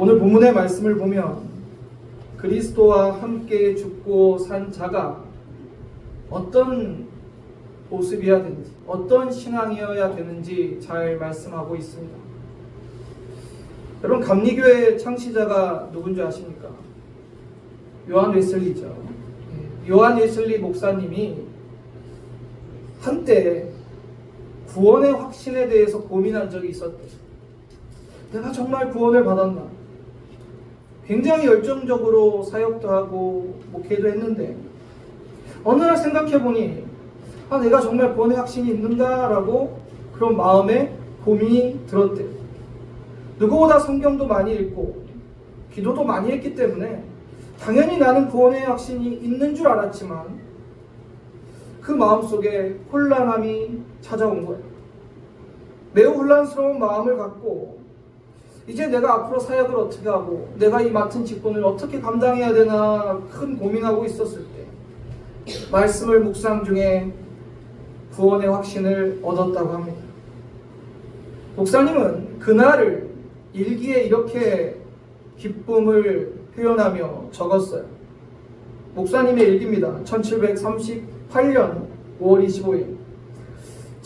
오늘 본문의 말씀을 보면 그리스도와 함께 죽고 산 자가 어떤 모습이어야 되는지, 어떤 신앙이어야 되는지 잘 말씀하고 있습니다. 여러분, 감리교회 창시자가 누군지 아십니까? 요한 웨슬리죠. 예, 요한 웨슬리 목사님이 한때 구원의 확신에 대해서 고민한 적이 있었대요. 내가 정말 구원을 받았나? 굉장히 열정적으로 사역도 하고 목회도 했는데 어느 날 생각해 보니 아 내가 정말 구원의 확신이 있는가라고 그런 마음에 고민이 들었대요. 누구보다 성경도 많이 읽고 기도도 많이 했기 때문에 당연히 나는 구원의 확신이 있는 줄 알았지만 그 마음속에 혼란함이 찾아온 거예요. 매우 혼란스러운 마음을 갖고 이제 내가 앞으로 사역을 어떻게 하고 내가 이 맡은 직분을 어떻게 감당해야 되나 큰 고민하고 있었을 때 말씀을 묵상 중에 구원의 확신을 얻었다고 합니다. 목사님은 그날을 일기에 이렇게 기쁨을 표현하며 적었어요. 목사님의 일기입니다. 1738년 5월 25일.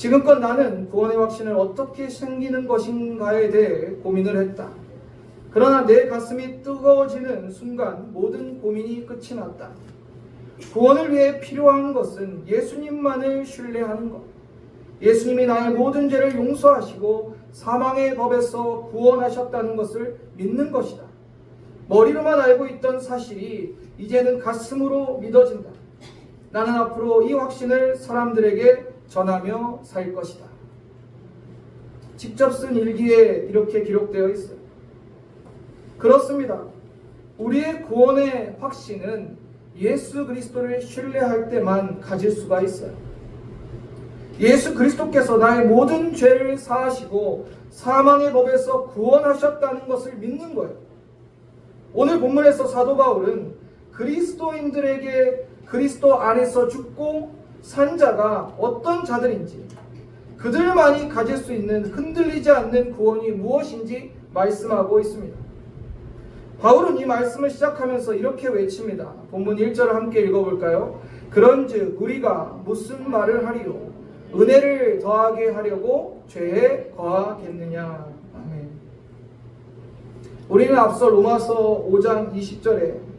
지금껏 나는 구원의 확신을 어떻게 생기는 것인가에 대해 고민을 했다. 그러나 내 가슴이 뜨거워지는 순간 모든 고민이 끝이 났다. 구원을 위해 필요한 것은 예수님만을 신뢰하는 것. 예수님이 나의 모든 죄를 용서하시고 사망의 법에서 구원하셨다는 것을 믿는 것이다. 머리로만 알고 있던 사실이 이제는 가슴으로 믿어진다. 나는 앞으로 이 확신을 사람들에게 전하며 살 것이다. 직접 쓴 일기에 이렇게 기록되어 있어요. 그렇습니다. 우리의 구원의 확신은 예수 그리스도를 신뢰할 때만 가질 수가 있어요. 예수 그리스도께서 나의 모든 죄를 사하시고 사망의 법에서 구원하셨다는 것을 믿는 거예요. 오늘 본문에서 사도 바울은 그리스도인들에게 그리스도 안에서 죽고 산 자가 어떤 자들인지 그들만이 가질 수 있는 흔들리지 않는 구원이 무엇인지 말씀하고 있습니다. 바울은 이 말씀을 시작하면서 이렇게 외칩니다. 본문 1절을 함께 읽어볼까요? 그런즉 우리가 무슨 말을 하리요? 은혜를 더하게 하려고 죄에 거하겠느냐? 아멘. 우리는 앞서 로마서 5장 20절에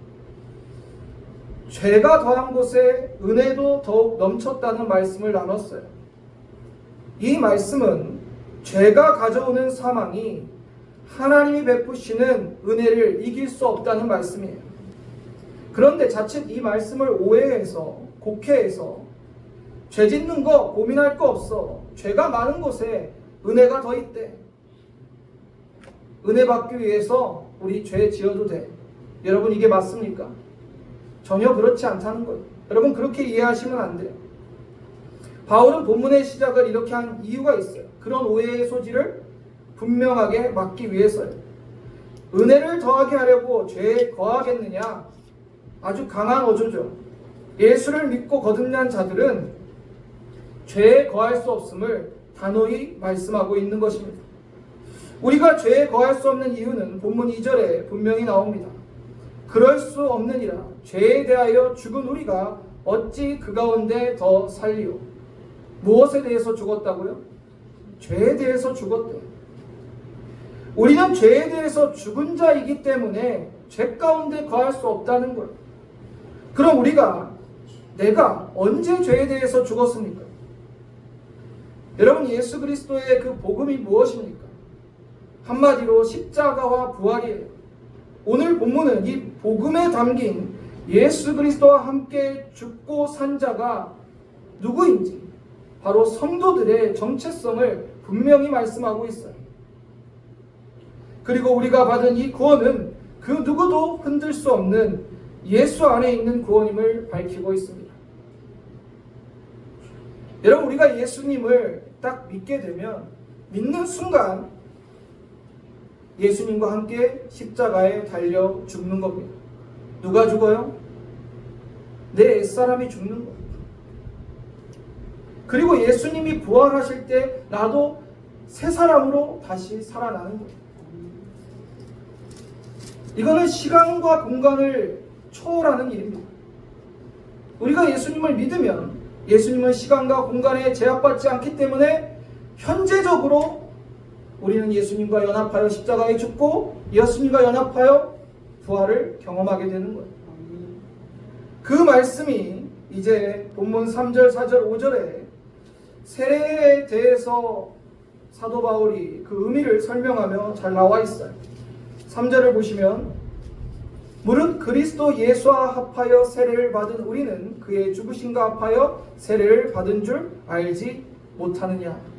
죄가 더한 곳에 은혜도 더욱 넘쳤다는 말씀을 나눴어요. 이 말씀은 죄가 가져오는 사망이 하나님이 베푸시는 은혜를 이길 수 없다는 말씀이에요. 그런데 자칫 이 말씀을 오해해서 곡해해서 죄 짓는 거 고민할 거 없어. 죄가 많은 곳에 은혜가 더 있대. 은혜 받기 위해서 우리 죄 지어도 돼. 여러분 이게 맞습니까? 전혀 그렇지 않다는 거예요. 여러분 그렇게 이해하시면 안 돼요. 바울은 본문의 시작을 이렇게 한 이유가 있어요. 그런 오해의 소지를 분명하게 막기 위해서요. 은혜를 더하게 하려고 죄에 거하겠느냐? 아주 강한 어조죠. 예수를 믿고 거듭난 자들은 죄에 거할 수 없음을 단호히 말씀하고 있는 것입니다. 우리가 죄에 거할 수 없는 이유는 본문 2절에 분명히 나옵니다. 그럴 수 없느니라 죄에 대하여 죽은 우리가 어찌 그 가운데 더 살리오 무엇에 대해서 죽었다고요? 죄에 대해서 죽었대 우리는 죄에 대해서 죽은 자이기 때문에 죄 가운데 거할 수 없다는 거예요 그럼 우리가 내가 언제 죄에 대해서 죽었습니까? 여러분 예수 그리스도의 그 복음이 무엇입니까? 한마디로 십자가와 부활이에요 오늘 본문은 이 복음에 담긴 예수 그리스도와 함께 죽고 산 자가 누구인지 바로 성도들의 정체성을 분명히 말씀하고 있어요. 그리고 우리가 받은 이 구원은 그 누구도 흔들 수 없는 예수 안에 있는 구원임을 밝히고 있습니다. 여러분 우리가 예수님을 딱 믿게 되면 믿는 순간 예수님과 함께 십자가에 달려 죽는 겁니다. 누가 죽어요? 내 옛사람이 죽는 겁니다. 그리고 예수님이 부활하실 때 나도 새 사람으로 다시 살아나는 거예요. 이거는 시간과 공간을 초월하는 일입니다. 우리가 예수님을 믿으면 예수님은 시간과 공간에 제약받지 않기 때문에 현재적으로 우리는 예수님과 연합하여 십자가에 죽고 예수님과 연합하여 부활을 경험하게 되는 거예요. 그 말씀이 이제 본문 3절, 4절, 5절에 세례에 대해서 사도 바울이 그 의미를 설명하며 잘 나와 있어요. 3절을 보시면 무릇 그리스도 예수와 합하여 세례를 받은 우리는 그의 죽으심과 합하여 세례를 받은 줄 알지 못하느냐.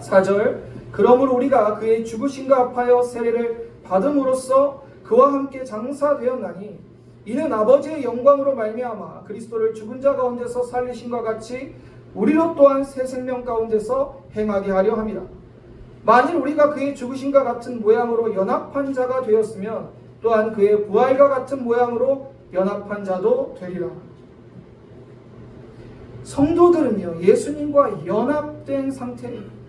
4절 그러므로 우리가 그의 죽으심과 합하여 세례를 받음으로써 그와 함께 장사되었나니 이는 아버지의 영광으로 말미암아 그리스도를 죽은 자 가운데서 살리신과 같이 우리로 또한 새 생명 가운데서 행하게 하려 함이라. 만일 우리가 그의 죽으심과 같은 모양으로 연합한 자가 되었으면 또한 그의 부활과 같은 모양으로 연합한 자도 되리라. 성도들은요, 예수님과 연합된 상태입니다.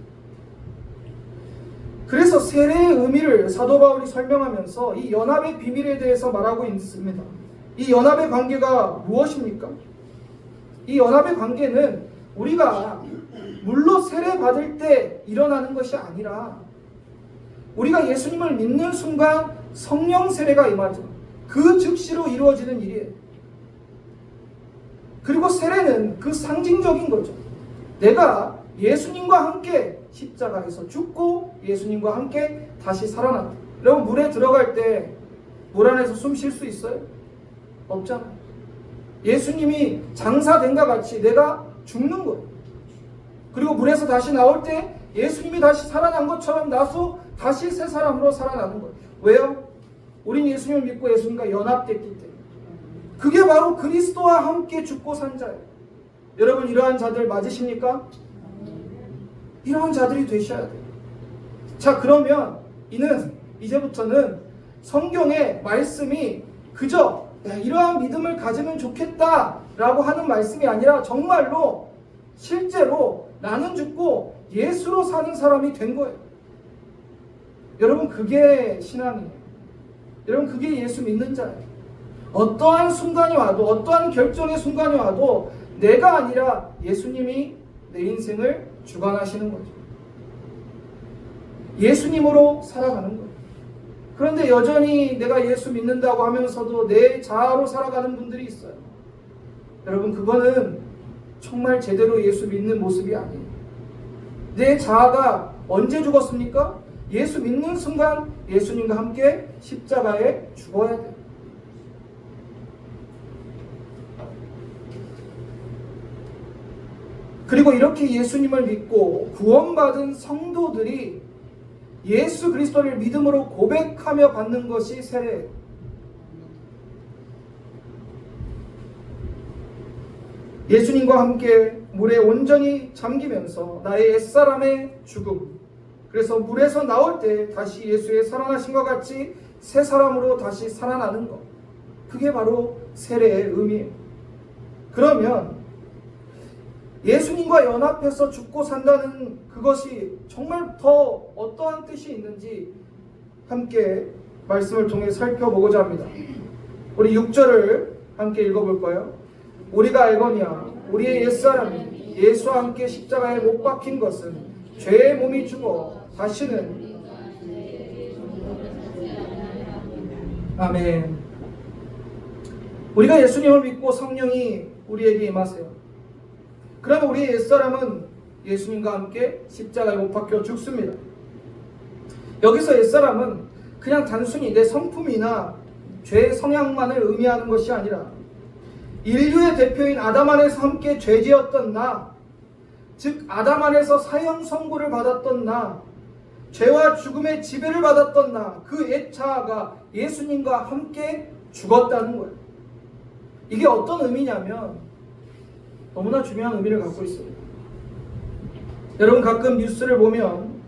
그래서 세례의 의미를 사도 바울이 설명하면서 이 연합의 비밀에 대해서 말하고 있습니다. 이 연합의 관계가 무엇입니까? 이 연합의 관계는 우리가 물로 세례 받을 때 일어나는 것이 아니라 우리가 예수님을 믿는 순간 성령 세례가 임하죠. 그 즉시로 이루어지는 일이에요. 그리고 세례는 그 상징적인 거죠. 내가 예수님과 함께 십자가에서 죽고 예수님과 함께 다시 살아난다. 여러분 물에 들어갈 때 물 안에서 숨 쉴 수 있어요? 없잖아요. 예수님이 장사된과 같이 내가 죽는 거예요. 그리고 물에서 다시 나올 때 예수님이 다시 살아난 것처럼 나서 다시 새 사람으로 살아나는 거예요. 왜요? 우린 예수님을 믿고 예수님과 연합됐기 때문에. 그게 바로 그리스도와 함께 죽고 산 자예요. 여러분 이러한 자들 맞으십니까? 이러한 자들이 되셔야 돼요. 자 그러면 이는 이제부터는 성경의 말씀이 그저 야, 이러한 믿음을 가지면 좋겠다라고 하는 말씀이 아니라 정말로 실제로 나는 죽고 예수로 사는 사람이 된 거예요. 여러분 그게 신앙이에요. 여러분 그게 예수 믿는 자예요. 어떠한 순간이 와도 어떠한 결정의 순간이 와도 내가 아니라 예수님이 내 인생을 주관하시는 거죠. 예수님으로 살아가는 거예요. 그런데 여전히 내가 예수 믿는다고 하면서도 내 자아로 살아가는 분들이 있어요. 여러분 그거는 정말 제대로 예수 믿는 모습이 아니에요. 내 자아가 언제 죽었습니까? 예수 믿는 순간 예수님과 함께 십자가에 죽어야 돼요. 그리고 이렇게 예수님을 믿고 구원받은 성도들이 예수 그리스도를 믿음으로 고백하며 받는 것이 세례예요. 예수님과 함께 물에 온전히 잠기면서 나의 옛사람의 죽음 그래서 물에서 나올 때 다시 예수의 살아나신 것 같이 새 사람으로 다시 살아나는 것 그게 바로 세례의 의미예요. 그러면 예수님과 연합해서 죽고 산다는 그것이 정말 더 어떠한 뜻이 있는지 함께 말씀을 통해 살펴보고자 합니다. 우리 6절을 함께 읽어볼까요? 우리가 알거니와 우리의 옛사람이 예수와 함께 십자가에 못 박힌 것은 죄의 몸이 죽어 다시는 아멘. 우리가 예수님을 믿고 성령이 우리에게 임하세요. 그러면 우리의 옛사람은 예수님과 함께 십자가에 못 박혀 죽습니다. 여기서 옛사람은 그냥 단순히 내 성품이나 죄의 성향만을 의미하는 것이 아니라 인류의 대표인 아담 안에서 함께 죄지었던 나, 즉 아담 안에서 사형 선고를 받았던 나, 죄와 죽음의 지배를 받았던 나, 그 옛자아가 예수님과 함께 죽었다는 거예요. 이게 어떤 의미냐면 너무나 중요한 의미를 갖고 있습니다. 여러분 가끔 뉴스를 보면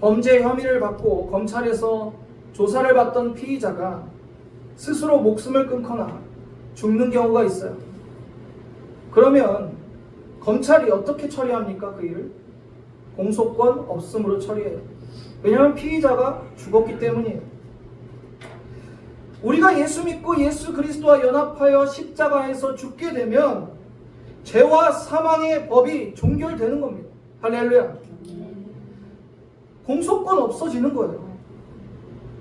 범죄 혐의를 받고 검찰에서 조사를 받던 피의자가 스스로 목숨을 끊거나 죽는 경우가 있어요. 그러면 검찰이 어떻게 처리합니까? 그 일을? 공소권 없음으로 처리해요. 왜냐하면 피의자가 죽었기 때문이에요. 우리가 예수 믿고 예수 그리스도와 연합하여 십자가에서 죽게 되면 죄와 사망의 법이 종결되는 겁니다. 할렐루야. 공소권 없어지는 거예요.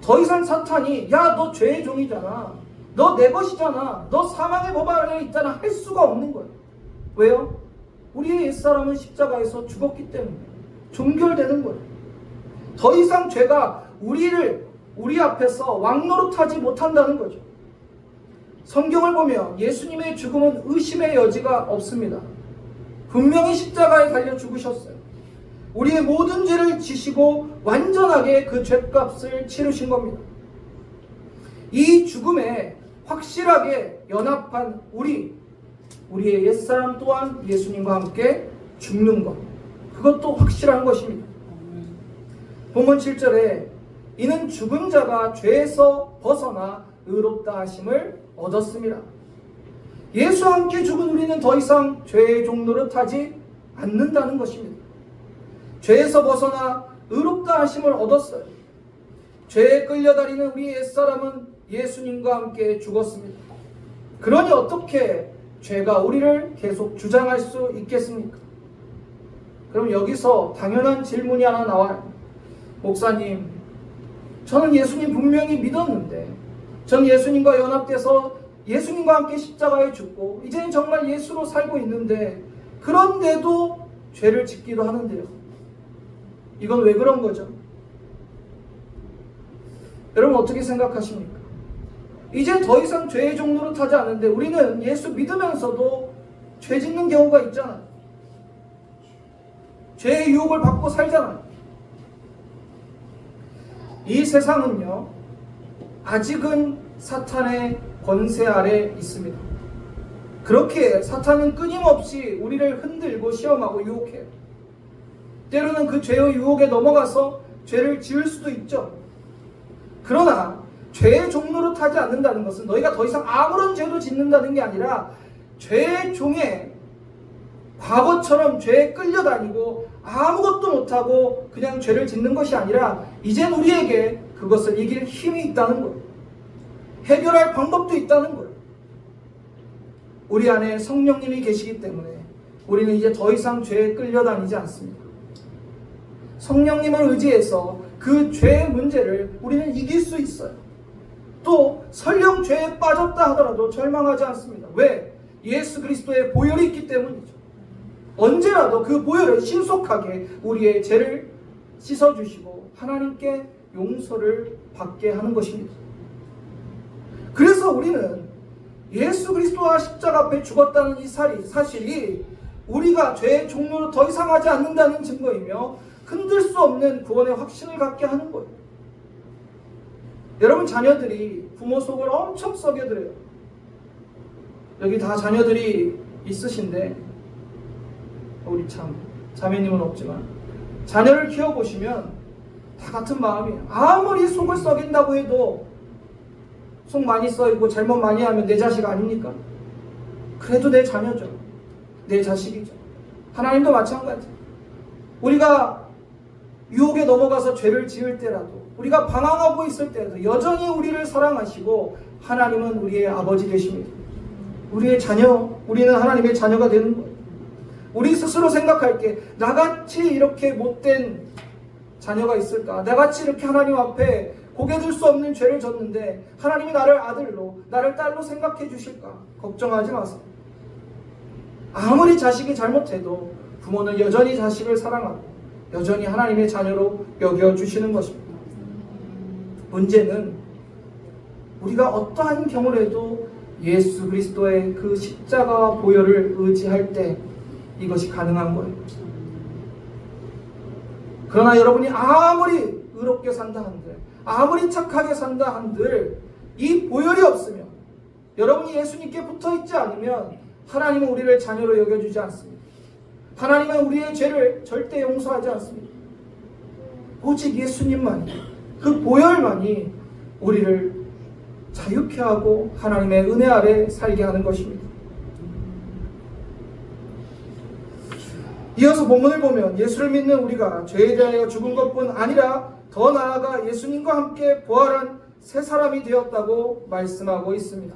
더 이상 사탄이 야 너 죄의 종이잖아. 너 내 것이잖아. 너 사망의 법 아래 있잖아. 할 수가 없는 거예요. 왜요? 우리의 옛사람은 십자가에서 죽었기 때문에 종결되는 거예요. 더 이상 죄가 우리를 우리 앞에서 왕노릇하지 못한다는 거죠. 성경을 보면 예수님의 죽음은 의심의 여지가 없습니다. 분명히 십자가에 달려 죽으셨어요. 우리의 모든 죄를 지시고 완전하게 그 죄값을 치르신 겁니다. 이 죽음에 확실하게 연합한 우리, 우리의 옛사람 또한 예수님과 함께 죽는 것. 그것도 확실한 것입니다. 본문 7절에 이는 죽은 자가 죄에서 벗어나 의롭다 하심을 얻었습니다. 예수와 함께 죽은 우리는 더 이상 죄의 종로를 타지 않는다는 것입니다. 죄에서 벗어나 의롭다 하심을 얻었어요. 죄에 끌려다니는 우리 옛사람은 예수님과 함께 죽었습니다. 그러니 어떻게 죄가 우리를 계속 주장할 수 있겠습니까? 그럼 여기서 당연한 질문이 하나 나와요. 목사님, 저는 예수님 분명히 믿었는데, 전 예수님과 연합돼서 예수님과 함께 십자가에 죽고, 이제는 정말 예수로 살고 있는데, 그런데도 죄를 짓기도 하는데요. 이건 왜 그런 거죠? 여러분 어떻게 생각하십니까? 이제 더 이상 죄의 종로를 타지 않는데 우리는 예수 믿으면서도 죄 짓는 경우가 있잖아요. 죄의 유혹을 받고 살잖아요. 이 세상은요, 아직은 사탄의 권세 아래 있습니다. 그렇게 사탄은 끊임없이 우리를 흔들고 시험하고 유혹해요. 때로는 그 죄의 유혹에 넘어가서 죄를 지을 수도 있죠. 그러나 죄의 종로로 타지 않는다는 것은 너희가 더 이상 아무런 죄도 짓는다는 게 아니라 죄의 종에 과거처럼 죄에 끌려다니고 아무것도 못하고 그냥 죄를 짓는 것이 아니라 이젠 우리에게 그것을 이길 힘이 있다는 거예요. 해결할 방법도 있다는 거예요. 우리 안에 성령님이 계시기 때문에 우리는 이제 더 이상 죄에 끌려다니지 않습니다. 성령님을 의지해서 그 죄의 문제를 우리는 이길 수 있어요. 또 설령 죄에 빠졌다 하더라도 절망하지 않습니다. 왜? 예수 그리스도의 보혈이 있기 때문이죠. 언제라도 그 보혈을 신속하게 우리의 죄를 씻어주시고 하나님께 용서를 받게 하는 것입니다. 그래서 우리는 예수 그리스도와 십자가 앞에 죽었다는 이 사실이 우리가 죄의 종로를 더 이상 하지 않는다는 증거이며 흔들 수 없는 구원의 확신을 갖게 하는 거예요. 여러분 자녀들이 부모 속을 엄청 썩여들어요. 여기 다 자녀들이 있으신데 우리 참 자매님은 없지만 자녀를 키워보시면 다 같은 마음이에요. 아무리 속을 썩인다고 해도 속 많이 썩이고 잘못 많이 하면 내 자식 아닙니까? 그래도 내 자녀죠. 내 자식이죠. 하나님도 마찬가지. 우리가 유혹에 넘어가서 죄를 지을 때라도 우리가 방황하고 있을 때도 여전히 우리를 사랑하시고 하나님은 우리의 아버지 되십니다. 우리의 자녀, 우리는 하나님의 자녀가 되는 거예요. 우리 스스로 생각할 게 나같이 이렇게 못된 자녀가 있을까? 나같이 이렇게 하나님 앞에 고개 들 수 없는 죄를 졌는데 하나님이 나를 아들로, 나를 딸로 생각해 주실까? 걱정하지 마세요. 아무리 자식이 잘못해도 부모는 여전히 자식을 사랑하고 여전히 하나님의 자녀로 여겨 주시는 것입니다. 문제는 우리가 어떠한 경우라도 예수 그리스도의 그 십자가와 보혈을 의지할 때 이것이 가능한 거예요. 그러나 여러분이 아무리 의롭게 산다 한들, 아무리 착하게 산다 한들, 이 보혈이 없으면, 여러분이 예수님께 붙어 있지 않으면, 하나님은 우리를 자녀로 여겨주지 않습니다. 하나님은 우리의 죄를 절대 용서하지 않습니다. 오직 예수님만이, 그 보혈만이 우리를 자유케 하고 하나님의 은혜 아래 살게 하는 것입니다. 이어서 본문을 보면 예수를 믿는 우리가 죄에 대하여 죽은 것뿐 아니라 더 나아가 예수님과 함께 부활한 새 사람이 되었다고 말씀하고 있습니다.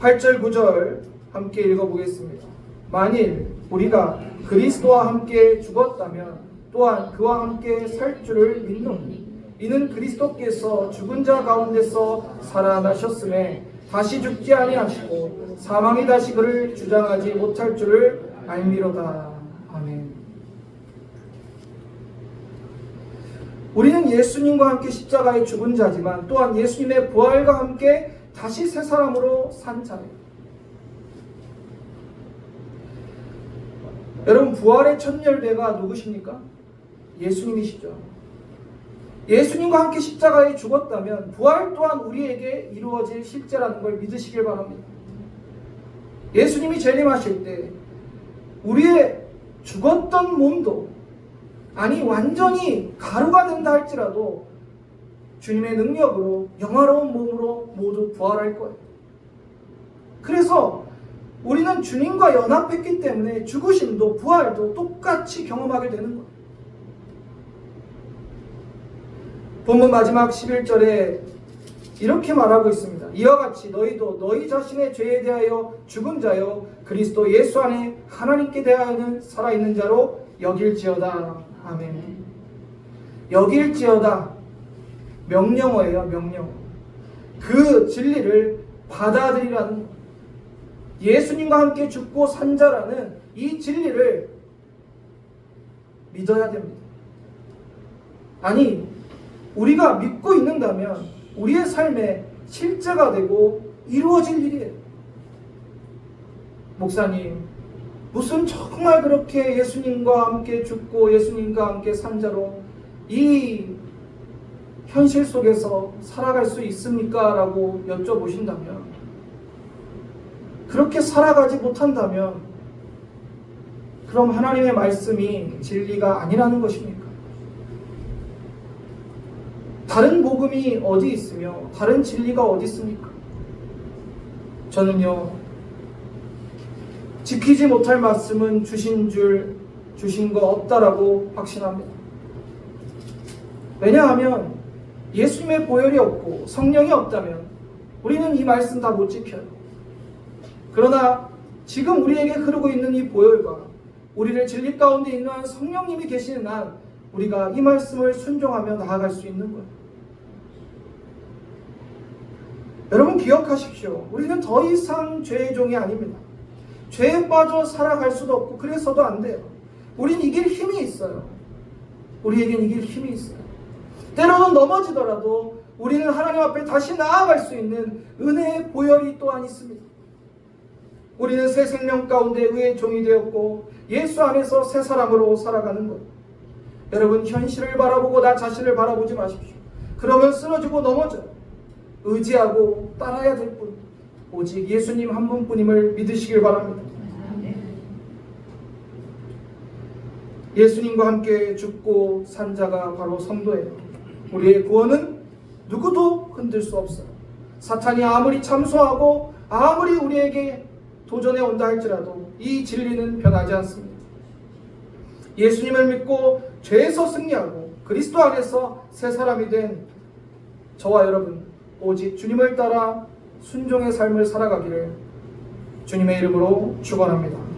8절 9절 함께 읽어보겠습니다. 만일 우리가 그리스도와 함께 죽었다면 또한 그와 함께 살 줄을 믿노니 이는 그리스도께서 죽은 자 가운데서 살아나셨음에 다시 죽지 아니하시고 사망이 다시 그를 주장하지 못할 줄을 알미로다. 아멘. 우리는 예수님과 함께 십자가에 죽은 자지만 또한 예수님의 부활과 함께 다시 새 사람으로 산 자예요. 여러분 부활의 첫 열배가 누구십니까? 예수님이시죠. 예수님과 함께 십자가에 죽었다면 부활 또한 우리에게 이루어질 실제라는 걸 믿으시길 바랍니다. 예수님이 재림하실 때 우리의 죽었던 몸도 아니 완전히 가루가 된다 할지라도 주님의 능력으로 영화로운 몸으로 모두 부활할 거예요. 그래서 우리는 주님과 연합했기 때문에 죽으심도 부활도 똑같이 경험하게 되는 거예요. 본문 마지막 11절에 이렇게 말하고 있습니다. 이와 같이 너희도 너희 자신의 죄에 대하여 죽은 자요 그리스도 예수 안에 하나님께 대하여는 살아있는 자로 여길지어다. 아멘. 여길지어다. 명령어예요, 명령어. 그 진리를 받아들이라는 것. 예수님과 함께 죽고 산 자라는 이 진리를 믿어야 됩니다. 아니, 우리가 믿고 있는다면 우리의 삶에 실제가 되고 이루어질 일이에요. 목사님, 무슨 정말 그렇게 예수님과 함께 죽고 예수님과 함께 산 자로 이 현실 속에서 살아갈 수 있습니까? 라고 여쭤보신다면 그렇게 살아가지 못한다면 그럼 하나님의 말씀이 진리가 아니라는 것입니까? 다른 복음이 어디 있으며 다른 진리가 어디 있습니까? 저는요 지키지 못할 말씀은 주신 줄 주신 거 없다라고 확신합니다. 왜냐하면 예수님의 보혈이 없고 성령이 없다면 우리는 이 말씀 다 못 지켜요. 그러나 지금 우리에게 흐르고 있는 이 보혈과 우리를 진리 가운데 인도하는 성령님이 계시는 한 우리가 이 말씀을 순종하며 나아갈 수 있는 거예요. 여러분 기억하십시오. 우리는 더 이상 죄의 종이 아닙니다. 죄에 빠져 살아갈 수도 없고 그래서도 안 돼요. 우린 이길 힘이 있어요. 우리에겐 이길 힘이 있어요. 때로는 넘어지더라도 우리는 하나님 앞에 다시 나아갈 수 있는 은혜의 보혈이 또한 있습니다. 우리는 새 생명 가운데 의의 종이 되었고 예수 안에서 새 사람으로 살아가는 것. 여러분 현실을 바라보고 나 자신을 바라보지 마십시오. 그러면 쓰러지고 넘어져. 의지하고 따라야 될 뿐. 오직 예수님 한 분뿐임을 믿으시길 바랍니다. 예수님과 함께 죽고 산 자가 바로 성도예요. 우리의 구원은 누구도 흔들 수 없어요. 사탄이 아무리 참소하고 아무리 우리에게 도전해 온다 할지라도 이 진리는 변하지 않습니다. 예수님을 믿고 죄에서 승리하고 그리스도 안에서 새 사람이 된 저와 여러분 오직 주님을 따라 순종의 삶을 살아가기를 주님의 이름으로 축원합니다.